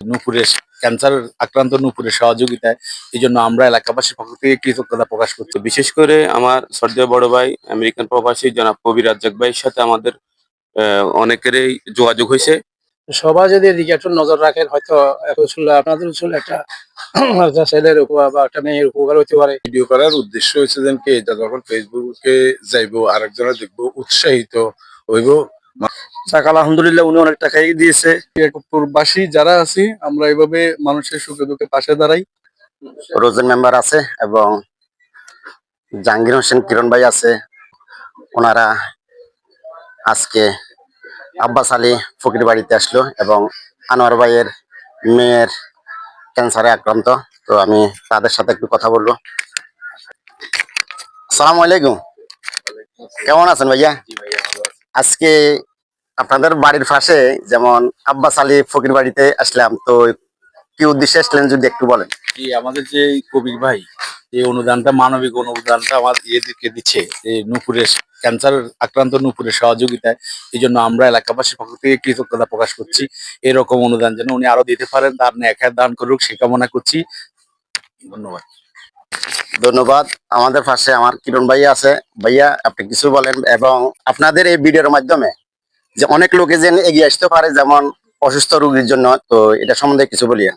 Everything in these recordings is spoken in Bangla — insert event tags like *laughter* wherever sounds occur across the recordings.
নুপুরের ক্যান্সার আক্রান্ত নুপুরের সহযোগিতায় এই জন্য আমরা এলাকাবাসীর পক্ষ থেকে কৃতজ্ঞতা প্রকাশ করছি। বিশেষ করে আমার সর্দার বড় ভাই আমেরিকান প্রবাসী জনাব কবির রাজ্জাক ভাইয়ের সাথে আমাদের আহ, অনেকেরই যোগাযোগ হয়েছে। সবাই যদি এদিকে একটু নজর রাখেন হয়তো আপনাদের একটা ছেলের উপকার বা একটা মেয়ের উপকার হতে পারে। ভিডিও করার উদ্দেশ্য হয়েছে যেন কি? এটা যখন ফেসবুকে যাইবো আরেকজনে দেখব উৎসাহিত হইব যাক আলহামদুলিল্লাহ উনি অনেক টাকাই দিয়েছে। প্রবাসী যারা আছি আমরা এইভাবে মানুষের সুখে দুঃখে পাশে দাঁড়াই। রোজন মেম্বার আছে এবং জাহাঙ্গীর হোসেন কিরণ ভাই আছে। ওনারা আজকে আব্বাস আলী ফকির বাড়িতে আসলো এবং আনোয়ার ভাইয়ের মেয়ের ক্যান্সারে আক্রান্ত। তো আমি তাদের সাথে একটু কথা বলব। সালাম আলাইকুম। কেমন আছেন ভাইয়া? আজকে আপনাদের বাড়ির পাশে যেমন আব্বাস আলী ফকির বাড়িতে আসলাম তো কি উদ্দেশ্যে আসলেন যদি একটু বলেন? কি আমাদের যে কবির ভাই এই অনুদানটা মানবিক অনুদানটা আমার ইয়েদেরকে দিচ্ছে যে নুপুরের ক্যান্সার আক্রান্ত নুপুরের সহযোগিতায় এই জন্য আমরা এলাকাবাসীর পক্ষ থেকে কৃতজ্ঞতা প্রকাশ করছি। এরকম অনুদান যেন উনি আরও দিতে পারেন তার ন্যায় দান করুক সে কামনা করছি। ধন্যবাদ। ধন্যবাদ। আমাদের পাশে আমার কিরণ ভাইয়া আছে। ভাইয়া আপনি কিছু বলেন এবং আপনাদের এই ভিডিওর মাধ্যমে যে অনেক লোকে যেন এগিয়ে আসতে পারে যেমন অসুস্থ রোগীর জন্য তো এটা সম্বন্ধে কিছু বলিয়া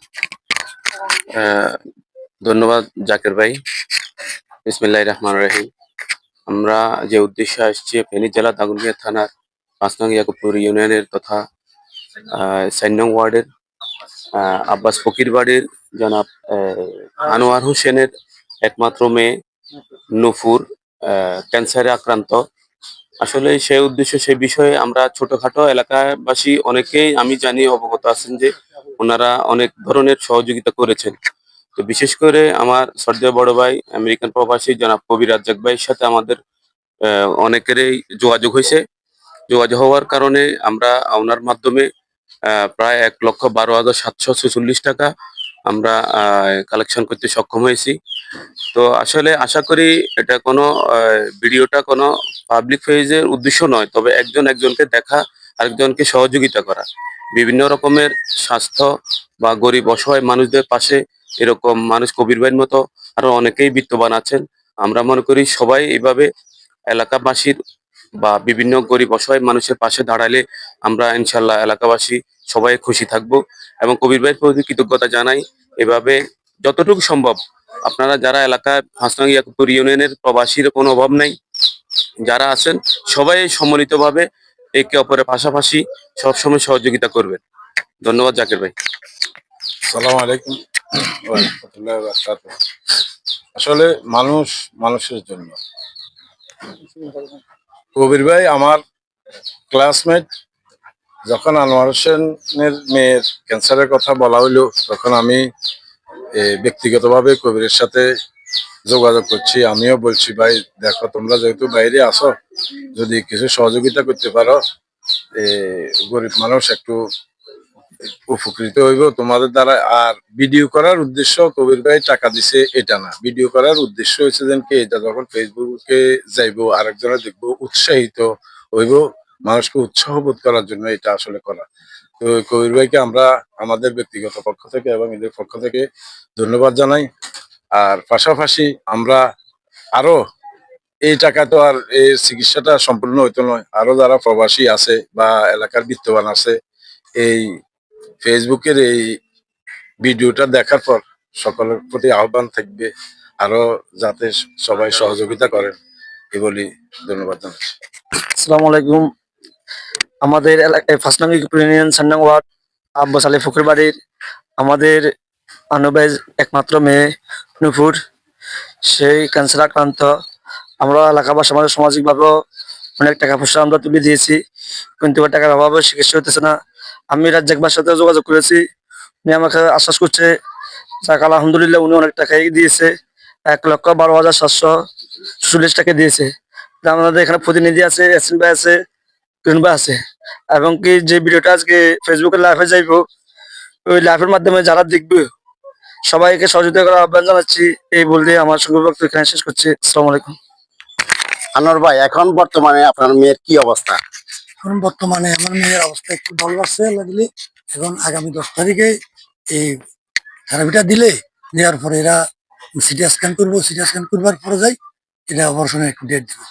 ধন্যবাদ জাকির ভাই। বিসমিল্লাহ রহমান রহিম। আমরা যে উদ্দেশ্যে আসছি ফেনী জেলা দাগনভূঞা থানার পাঁচ নং ইয়াকুবপুর ইউনিয়নের তথা আহ, চার নং ওয়ার্ডের আব্বাস ফকির বাড়ির জনাব আনোয়ার হোসেনের একমাত্র মেয়ে আহ, ক্যান্সারে আক্রান্ত। আসলে সেই উদ্দেশ্য, সেই বিষয়ে আমরা ছোটখাটো এলাকাবাসী অনেকেই আমি জানি, অবগত আছেন যে ওনারা অনেক ধরনের সহযোগিতা করেছেন। তো বিশেষ করে আমার সর্দার বড় ভাই, আমেরিকান প্রবাসী জনাব কবির রাজ্জাক ভাইয়ের সাথে আমাদের অনেকেরই যোগাযোগ হয়েছে। যোগাযোগ হওয়ার কারণে আমরা ওনার মাধ্যমে প্রায় এক লক্ষ বারো হাজার সাতশো টাকা আমরা কালেকশন করতে সক্ষম হয়েছি। তো আসলে আশা করি এটা কোনো ভিডিওটা কোনো পাবলিক পেজের উদ্দেশ্য নয়, তবে একজন একজনকে দেখা, আরেকজনকে সহযোগিতা করা। বিভিন্ন রকমের স্বাস্থ্য বা গরিব অসহায় মানুষদের পাশে এরকম মানুষ কবির ভাইয়ের মতো আরও অনেকেই বিত্তবান আছেন। আমরা মনে করি সবাই এইভাবে এলাকাবাসীর বা বিভিন্ন গরিব অসহায় মানুষের পাশে দাঁড়ালে আমরা ইনশাল্লাহ এলাকাবাসী সবাই খুশি থাকব এবং কবির ভাইয়ের প্রতি কৃতজ্ঞতা জানাই। এভাবে যতটুকু সম্ভব আপনারা যারা এলাকায় হাসনাং ইয়াকুপুর ইউনিয়নের প্রবাসীর কোনো অভাব নাই, যারা আছেন, সবাই সম্মিলিতভাবে একে অপরের পাশাপাশি সবসময় সহযোগিতা করবেন। ধন্যবাদ জাকির ভাই। সালাম আলাইকুম। আসলে মানুষ মানুষের জন্য। কবির ভাই আমার ক্লাসমেট যখন আনোয়ার হোসেনের মেয়ের ক্যান্সারের কথা বলা হইল, তখন আমি ব্যক্তিগতভাবে কবিরের সাথে যোগাযোগ করছি। আমিও বলছি, ভাই, দেখো, তোমরা যেহেতু বাইরে আসো যদি কিছু সহযোগিতা করতে পারো গরিব মানুষ একটু উপকৃত হইব। তোমাদের দ্বারা আর ভিডিও করার উদ্দেশ্য কবির ভাই টাকা দিছে এটা না। ভিডিও করার উদ্দেশ্য হয়েছে যেন কি এটা যখন ফেসবুকে যাইবো আরেকজনে দেখব উৎসাহিত হইব, মানুষকে উৎসাহ বোধ করার জন্য এটা আসলে করা। তো কবির ভাইকে আমরা আমাদের ব্যক্তিগত পক্ষ থেকে এবং এদের পক্ষ থেকে ধন্যবাদ জানাই। আর পাশাপাশি আমরা আরও এই টাকা তো আর এই চিকিৎসাটা সম্পূর্ণ হইতো নয়। আরও যারা প্রবাসী আছে বা এলাকার বিত্তবান আছে, এই ফেসবুকের এই ভিডিওটা দেখার পর সকলের প্রতি আহ্বান থাকবে, আরও যাতে সবাই সহযোগিতা করেন, এই বলি ধন্যবাদ জানাচ্ছি। আলাইকুম। আমাদের এলাকায় ফার্স্ট ইউনিয়ন সান্নাং ওয়ার্ড আব্বাস আলী ফকির বাড়ির আমাদের আনুবাইজ একমাত্র মেয়ে নুপুর। সেই ক্যান্সার আক্রান্ত। আমরা এলাকাবাসী, আমাদের সামাজিকভাবেও অনেক টাকা পয়সা আমরা তুলে দিয়েছি, কিন্তু টাকার অভাবে চিকিৎসা হতেছে না। আমি রাজ্জাকবার সাথে যোগাযোগ করেছি। উনি আমাকে আশ্বাস করছে, যাক, আলহামদুলিল্লাহ উনি অনেক টাকাই দিয়েছে। এক লক্ষ বারো হাজার সাতশো চল্লিশ টাকা দিয়েছে। আমাদের এখানে প্রতিনিধি আছে, এসএন ভাই আছে ভাই আছে। এবং কি যে ভিডিওটা আজকে ফেসবুকে লাইভে যাইবো, ওই লাইভের মাধ্যমে যারা দেখবে, সবাইকে সহযোগিতা করার আহ্বান জানাচ্ছি। এই বলতে আমার সঙ্গে বক্তব্য এখানে শেষ করছি। আসসালামু আলাইকুম। আনোয়ার ভাই, এখন বর্তমানে আপনার মেয়ের কি অবস্থা? এখন বর্তমানে আমার মেয়ের অবস্থা একটু ভালো আছে লাগলে এখন আগামী দশ তারিখে এই থেরাপিটা দিলে দেওয়ার পরে এরা সিটি স্ক্যান করব সিটি স্ক্যান করবার পরে যাই এটা অপারেশনের একটু ডেট দিব।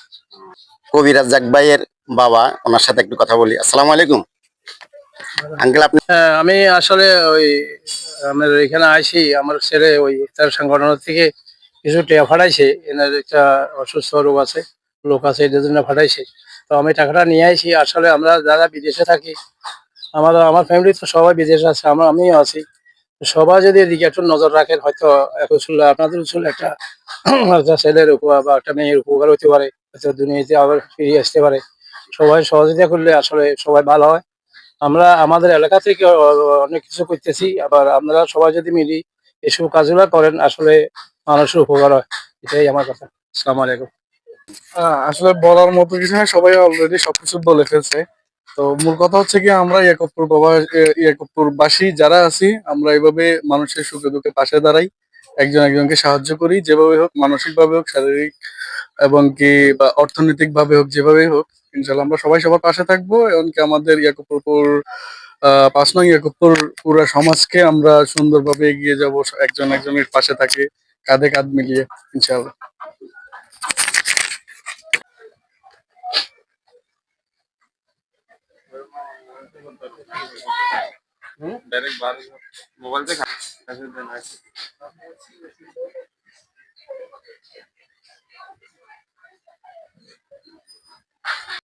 কবি রাজ্জাক ভাইয়ের বাবা ওনার সাথে একটু কথা বলি। আসসালামু আলাইকুম। আঙ্কেল আপনি হ্যাঁ আমি আসলে ওই আমার এখানে আইছি আমার ছেলে ওই তার সংগঠন থেকে কিছু টাকা ফাটাইছে এনার একটা অসুস্থ রোগ আছে লোক আছে এটার জন্য ফাটাইছে। তো আমি টাকাটা নিয়ে আইছি আসলে আমরা যারা বিদেশে থাকি আমার আমার ফ্যামিলি তো সবাই বিদেশে আছে, আমরা, আমিও আছি। সবাই যদি এদিকে একটু নজর রাখেন, হয়তো এখন শুনলে আপনাদের শুনলে একটা *clears throat* একটা ছেলের উপকার বা একটা মেয়ের উপকার হতে পারে, হয়তো দুনিয়াতে আবার ফিরে আসতে পারে। সবাই সহযোগিতা করলে আসলে সবাই ভালো হয়। আমরা, আমাদের এলাকা থেকে অনেক কিছু করতেছি, আবার আপনারা সবাই যদি মিলি এসব কাজগুলো করেন, আসলে মানুষের উপকার হয়। এটাই আমার কথা। আসসালামু আলাইকুম। আসলে বলার মতো কিছু না সবাই অলরেডি সবকিছু বলে ফেলছে। তো মূল কথা হচ্ছে কি, আমরা ইয়াকুবপুর বাবা ইয়াকুবপুর বাসী যারা আছি, আমরা এইভাবে মানুষের সুখে দুঃখে পাশে দাঁড়াই, একজন একজনকে সাহায্য করি, যেভাবে হোক মানসিক ভাবে হোক, শারীরিক এবং কি, বা অর্থনৈতিক ভাবে হোক যেভাবে হোক ইনশাল্লাহ আমরা সবাই সবার পাশে থাকব, এমনকি আমাদের ইয়াকুবপুর আহ, পাঁচ নং ইয়াকুবপুর পুরা সমাজকে আমরা সুন্দরভাবে এগিয়ে যাব, একজন একজনের পাশে থাকে, কাঁধে কাঁধ মিলিয়ে ইনশাল্লাহ हम्म? डायरेक्ट बाहर मोबाइल से खा